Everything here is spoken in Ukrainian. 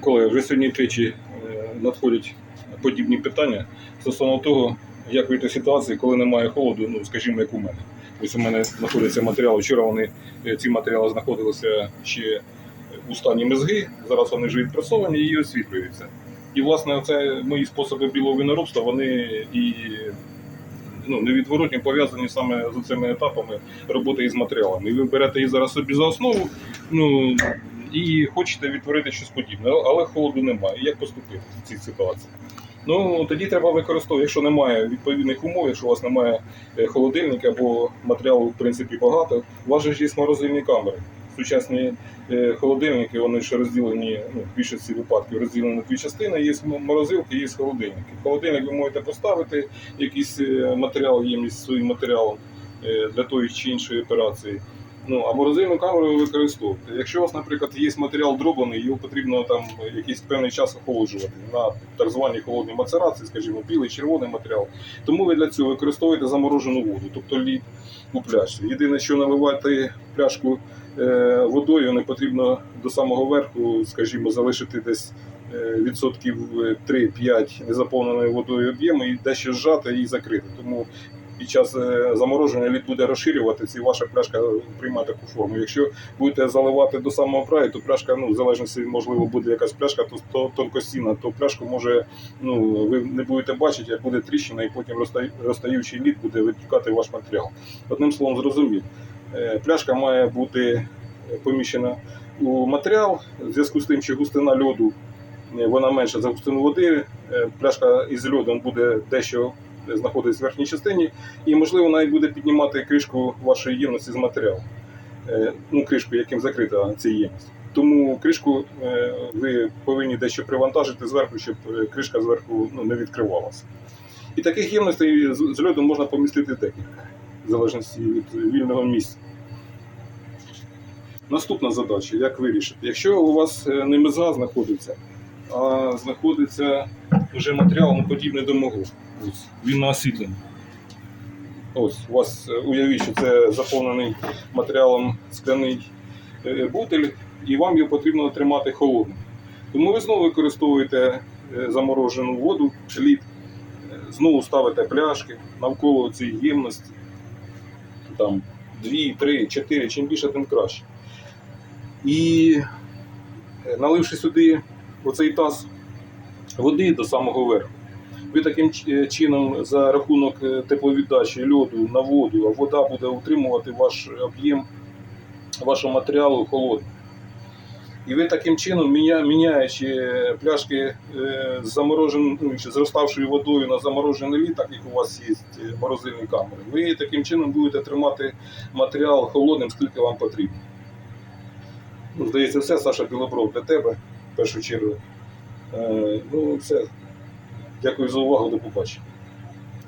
Коли вже сьогодні тричі е, надходять подібні питання стосовно того, як вийти з ситуації, коли немає холоду, ну скажімо, як у мене. Ось у мене знаходяться матеріали. Вчора вони е, ці матеріали знаходилися ще у стані мезги. Зараз вони вже відпрацьовані і освітлюються. І власне це мої способи білого виноробства, вони і ну, невідворотно пов'язані саме з цими етапами роботи із матеріалами. І ви берете їх зараз собі за основу, ну і хочете відтворити щось подібне, але холоду немає. Як поступити в цій ситуації? Ну тоді треба використовувати, якщо немає відповідних умов, якщо у вас немає е, холодильника або матеріалу в принципі багато, у вас ж є морозильні камери. Сучасні е, холодильники, вони ж розділені, ну, в більшості випадків розділені на дві частини, є морозилки, є холодильники. Холодильник ви можете поставити якийсь е, матеріал, ємність своїм матеріалом для тої чи іншої операції. Ну, а морозильну камеру ви використовуєте. Якщо у вас, наприклад, є матеріал дроблений, його потрібно там якийсь певний час охолоджувати на так званій холодній мацерації, скажімо, білий, червоний матеріал. Тому ви для цього використовуєте заморожену воду, тобто лід у пляшці. Єдине, що наливати пляшку е, водою, не потрібно до самого верху, скажімо, залишити десь е, відсотків 3-5 незаповненої водою об'єму і дещо зжати і закрити. Тому під час е, замороження лід буде розширюватися і ваша пляшка приймає таку форму. Якщо будете заливати до самого краю, то пляшка, ну, в залежності, можливо, буде якась пляшка, то, то тонкостінна, то пляшку може, ну, ви не будете бачити, як буде тріщина, і потім розтаючий лід буде витікати ваш матеріал. Одним словом, зрозумів, е, пляшка має бути е, поміщена у матеріал, в зв'язку з тим, що густина льоду вона менша за густину води, пляшка із льодом буде дещо знаходитись в верхній частині, і можливо навіть буде піднімати кришку вашої ємності з матеріалу. Е, Ну, кришку, яким закрита ця ємність. Тому кришку е, ви повинні дещо привантажити зверху, щоб е, кришка зверху ну, не відкривалася. І таких ємностей з льодом можна помістити декілька, в залежності від вільного місця. Наступна задача, як вирішити? Якщо у вас не меза знаходиться, а знаходиться вже матеріал ну, подібний до мого. Ось, він на освітленні. Ось, у вас е, уявіть, що це заповнений матеріалом скляний е, бутиль, і вам його потрібно тримати холодним. Тому ви знову використовуєте е, заморожену воду, лід, е, знову ставите пляшки навколо цієї ємності. Там 2, 3, 4, чим більше, тим краще. І е, наливши сюди оцей таз води до самого верху, ви таким е, чином за рахунок е, тепловіддачі льоду на воду, а вода буде утримувати ваш об'єм вашого матеріалу холодним. І ви таким чином, міняючи пляшки е, з замороженою, ну, зроставшою водою на заморожений лід, так як у вас є морозильні камери, ви таким чином будете тримати матеріал холодним, скільки вам потрібно. Ну, здається, все, Саша Білобров для тебе в першу чергу. Е, ну, все. Дякую за увагу, до побачення.